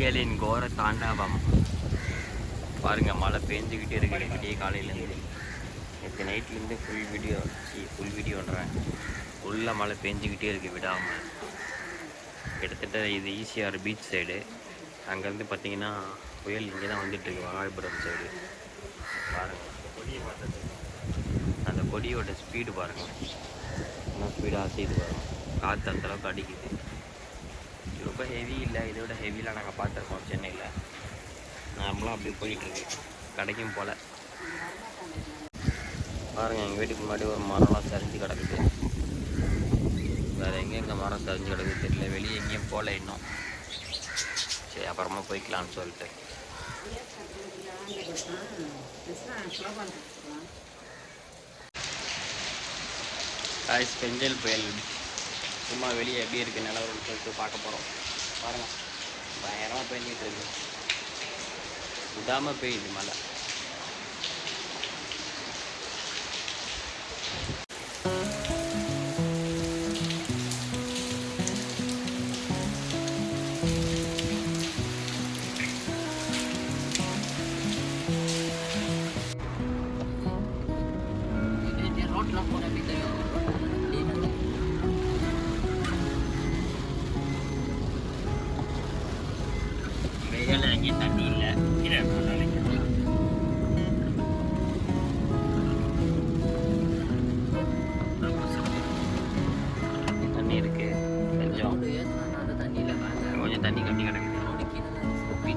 புயலின் கோர தாண்டவம். பாருங்கள் மழை பெஞ்சுக்கிட்டே இருக்குது விடிய காலையிலேருந்து நேற்று நைட்லேருந்து ஃபுல் வீடியோ சி ஃபுல் வீடியோன்றேன் ஃபுல்லாக மழை பெஞ்சுக்கிட்டே இருக்குது விடாமல் கிட்டத்தட்ட இது ஈசிஆர் பீச் சைடு அங்கேருந்து பார்த்தீங்கன்னா புயல் இங்கே தான் வந்துட்டுருக்கு வாழைபுரம் சைடு பாருங்கள் கொடியை அந்த கொடியோட ஸ்பீடு பாருங்கள் ஸ்பீடாக செய்து வரும் காற்று அந்தளவுக்கு அடிக்குது. ரொம்ப ஹெவி இல்லை. இதோட ஹெவியில் நாங்கள் பார்த்துருக்கோம் சென்னையில். நார்மலாக அப்படி போயிட்டுருக்கு கிடைக்கும் போல். பாருங்கள் எங்கள் வீட்டுக்கு முன்னாடி ஒரு மரம்லாம் சரிஞ்சு கிடக்குது. வேறு எங்கே எங்கள் மரம் சரிஞ்சு கிடக்குது தெரியல. வெளியே எங்கேயும் போகல இன்னும். சரி அப்புறமா போய்க்கலாம்னு சொல்லிட்டு. காய்ஸ் பெஞ்சல் புயல் சும்மா வெளியே எப்படி இருக்குது நிலவரம்னு சொல்லிட்டு பார்க்க போகிறோம் பாருங்கள் பயங்கரமாக பெஞ்சிட்டு இருக்கு. விடாமல் பெய்யுது மழை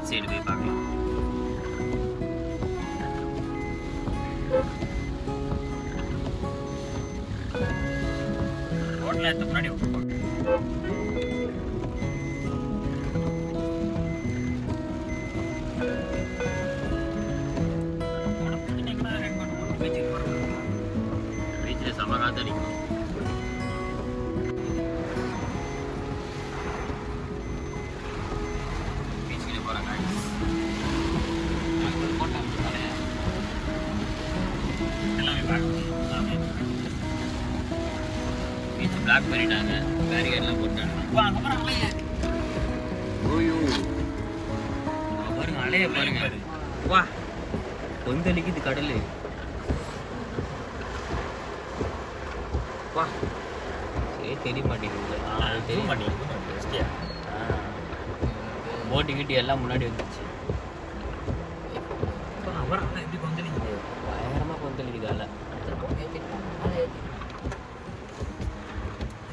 பீச் சைடு போய் பார்க்கலாம் ரோட்ல எடுத்து முன்னாடி பிளாக் பண்ணிட்டாங்க. பேரிகேட்லாம் போட்டாங்க. ஓய்யோ பாருங்க அலைய பாருங்க. வா. கொந்தளிக்குது கடல். வா. சரி தெரிய மாட்டேங்குது தெரிய மாட்டேங்குது போட்டு கிட்டி எல்லாம் முன்னாடி வந்துச்சு எப்படி கொந்தளிக்குது பயங்கரமாக கொந்தளிக்குது அலை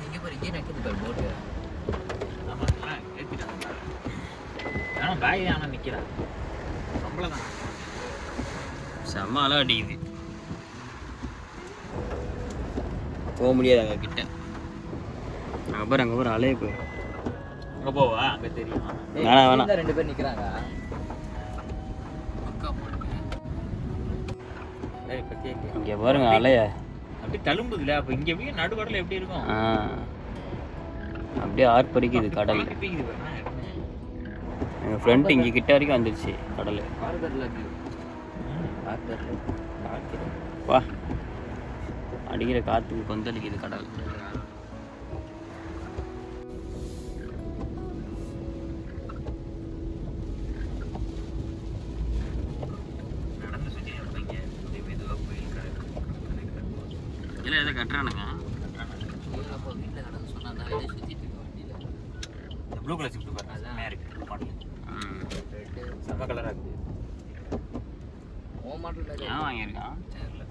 இங்கே பாரு இங்கே நிற்குது பாரு போட்டு பேக் ஆனால் நிற்கிறான் சம்பளம் தான் செம்ம அலை அடிக்குது. போக முடியாது அங்கே கிட்ட. அங்கே பாரு அங்கே பாரு அலைய போய் அங்கே போவா? அங்கே தெரியும்? வேணாம், வேணாம். ரெண்டு பேர் நிற்கிறாங்க இங்கே பாருங்க அலைய. அப்படியே தழும்புதுல அப்போ இங்கே போய் நடுக்கடல எப்படி இருக்கும்? அப்படியே ஆர்ப்பரிக்குது கடல். எங்கள் ஃப்ரெண்ட் இங்கே கிட்ட வரைக்கும் வந்துருச்சு கடல். வா. அடிக்கிற காற்றுக்கு கொந்தளிக்குது கடல். இல்லை எதை கட்டுறானுங்க. ஏன் வாங்கியிருக்கான் தெரியல.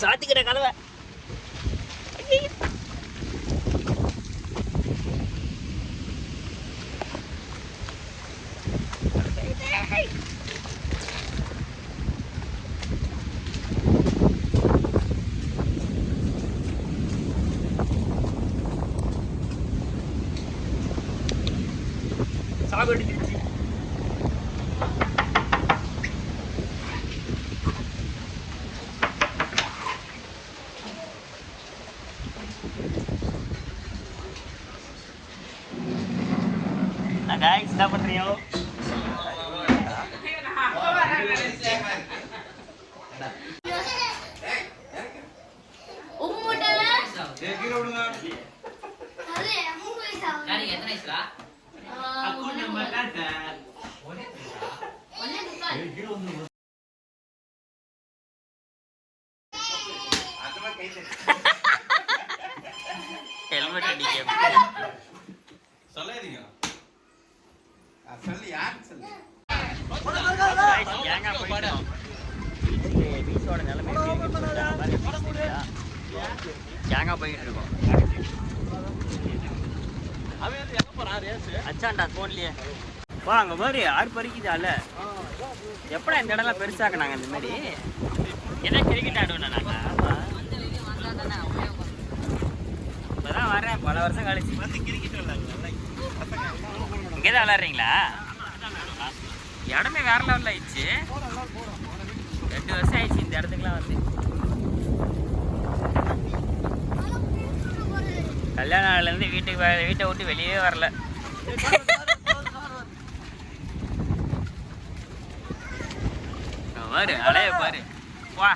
சாத்திக்கிற கதவை. சாவு dapat Rio. Eh, aku nama Dadan. தேங்காய் போயிட்டு இருக்கோம். அச்சாண்டா போன்லயே. வா அங்க பாரு ஆறு பறிக்குதால. எப்படா இந்த இடம்லாம் பெருசாக்குனாங்க இந்த மாதிரி என்ன கிரிக்கெட் ஆடுவேன் நாங்க? இப்பதான் வரேன் பல வருஷம் கழிச்சு. இங்கே தான் விளாட்றீங்களா இடமே வேற லெவலில் ஆயிடுச்சு. ரெண்டு வருஷம் ஆயிடுச்சு இந்த இடத்துக்குலாம் வந்து. கல்யாண நாள்லேருந்து வீட்டுக்கு வீட்டை விட்டு வெளியே வரல. பாரு அலைய பாரு. வா.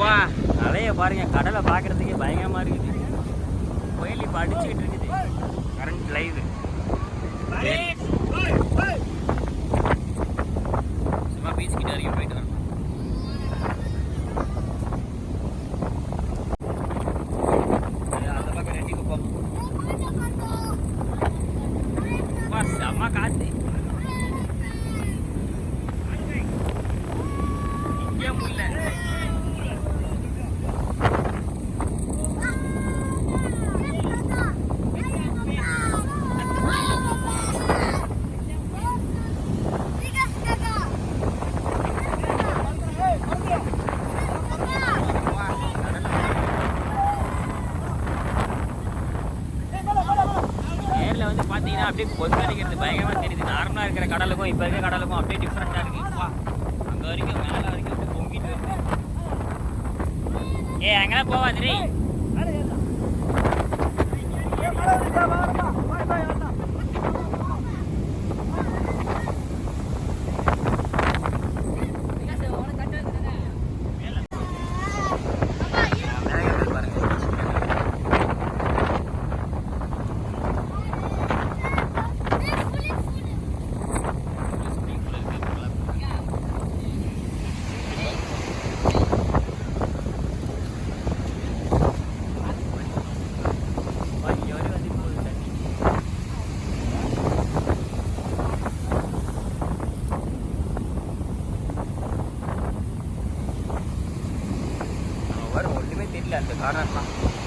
வா. அலைய பாருங்க கடலை பார்க்கறதுக்கே பயங்கரமா இருக்குது. கோயில் இப்போ அடிச்சுக்கிட்டு இருக்குது. கரண்ட் லைவு சும்மா பீச் கிட்ட வரைக்கும் போயிட்டு வரணும் இது அந்த பக்கம் ரெட்டி குப்பம் வா அப்படியே கொந்தளிக்கிறது பயங்கரமாக தெரியுது நார்மலாக இருக்கிற கடலுக்கும் இப்போ இருக்கிற கடலுக்கும் அப்படியே டிஃப்ரெண்ட்டாக இருக்குது அங்க அங்கே வரைக்கும் மேலே வரைக்கும் அப்படியே பொங்கிட்டு வருது ஏ அங்கெல்லாம் போவாது ஒன்றுமே தெரியல அந்த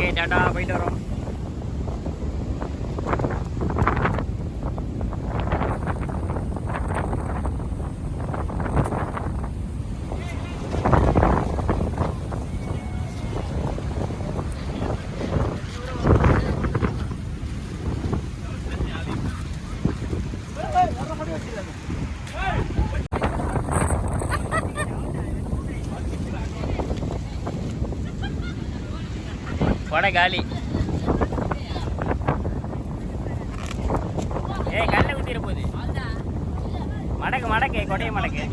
Oke, dadah, bye dorong. கொடை காலி. ஏய் கல்ல குத்திர போகுது. மடக்கு மடக்கு கொடைய மடக்கு.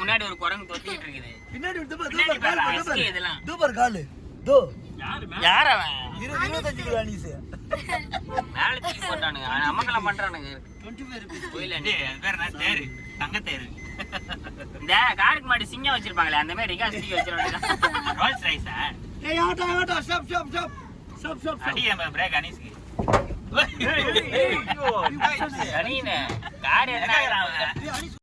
முன்னாடி ஒரு குரங்கு தொட்டி பின்னாடி கால். தோ. யார் அவன்? இருபது, இருபத்தஞ்சு கிலோ அனீஸு. மேல தூக்கி போட்டானுங்க. பண்றானுங்க. கோயில தேரு. தங்கத்தேரு இந்த காருக்கு முன்னாடி சிங்கம் வச்சிருப்பாங்களே அந்த மாதிரி ரிகாஸ் தூக்கி வச்சிருவாங்க ரோல்ஸ் ரைஸா ஏய், ஆட்டோ, ஆட்டோ. அடி நம்ம பிரேக் அனீஸ்க்கு கார் என்ன